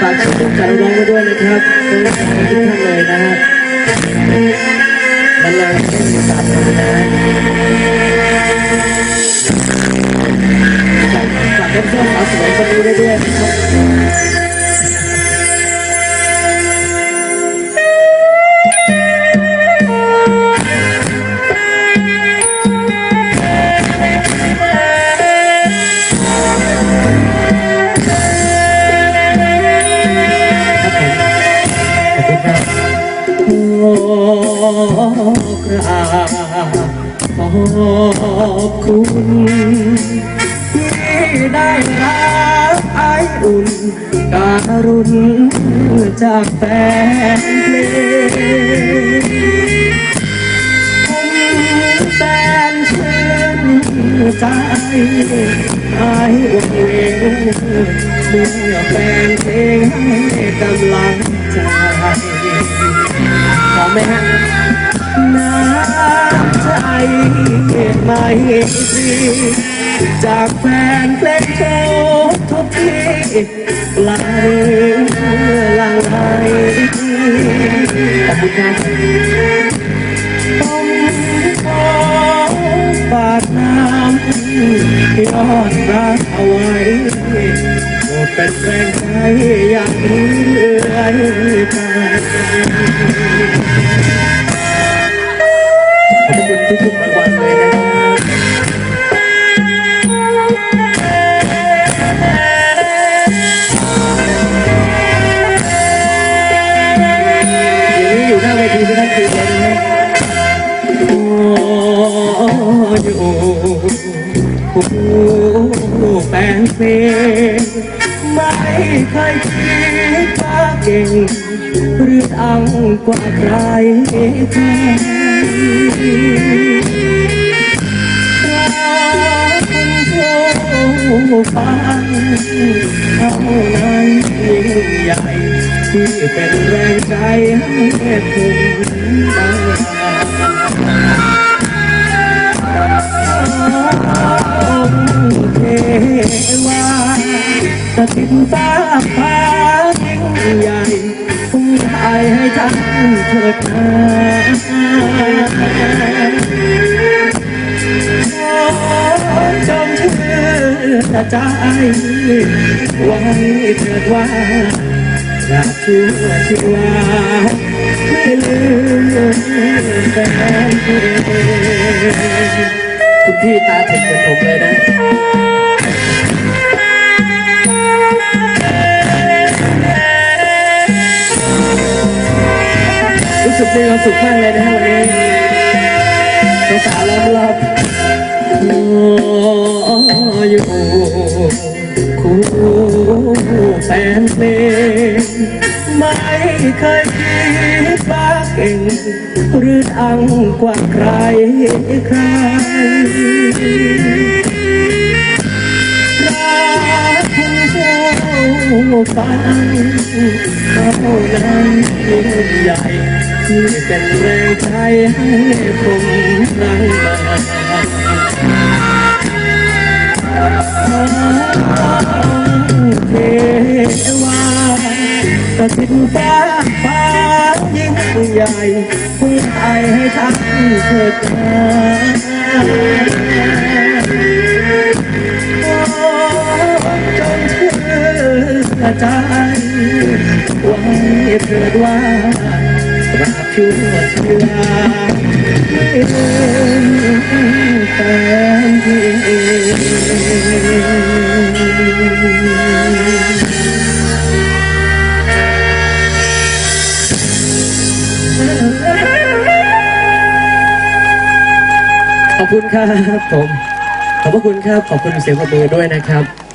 ฝากชื่อการร้องไว้ด้วยนะครับทุกท่านเลยนะฮะมันเลยต้องติดตามกันนะ ผมขอบคุณครับขอบคุณที่ได้รับไออุ่นการุณจากแฟนเพลงผมแสนชื่นใจไอ้วงเว เมื่อแฟนเพลงให้กำลังใจพร้อมไหมฮะน้ำใจไม่ฟรีจากแฟนเพลงโชว์ทุกทีไหลหลังไหลขอบคุณครับต้องขอฝากน้ำยอดรักเอาไว้ ดเป็นแรงใจอย่างเรื่อยไปขอบคุณทุกๆรางวัลเลยนะครับอย่างนี้อยู่หน้าเวทีทุกท่านคือเลยนะครับโอ้ยูผู้แฟนเพลง ไม่เคยคิดว่าเก่ง หรือดังกว่าใครใครฟังเท่านั้นยิ่งใหญ่ที่เป็นแรงใจให้ผมดัง เถิดมาจงเชื่อใจไว้เถิดว่ารักชั่วชีวาไม่ลืมแฟนคุณพี่ตาถึงเหมือนผมเลยนะ มีความสุขมากเลยนะฮะวันนี้สาวล้อมรอบโอ้อยู่คู่แฟนเพลงไม่เคยคิดว่าเก่งหรือดังกว่าใครใครรักผู้ฟังเท่านั้นยิ่งใหญ่ ที่เป็นแรงใจให้ผมรังมาเทวาสถิตฟ้าฟ้ายิ่งใหญ่ผู้ไทยให้ท่านเกิดมา ชั่วชีวาไม่ลืมแฟนเพลงขอบคุณครับผม ขอบพระคุณครับ ขอบคุณเสียงปรบมือด้วยนะครับ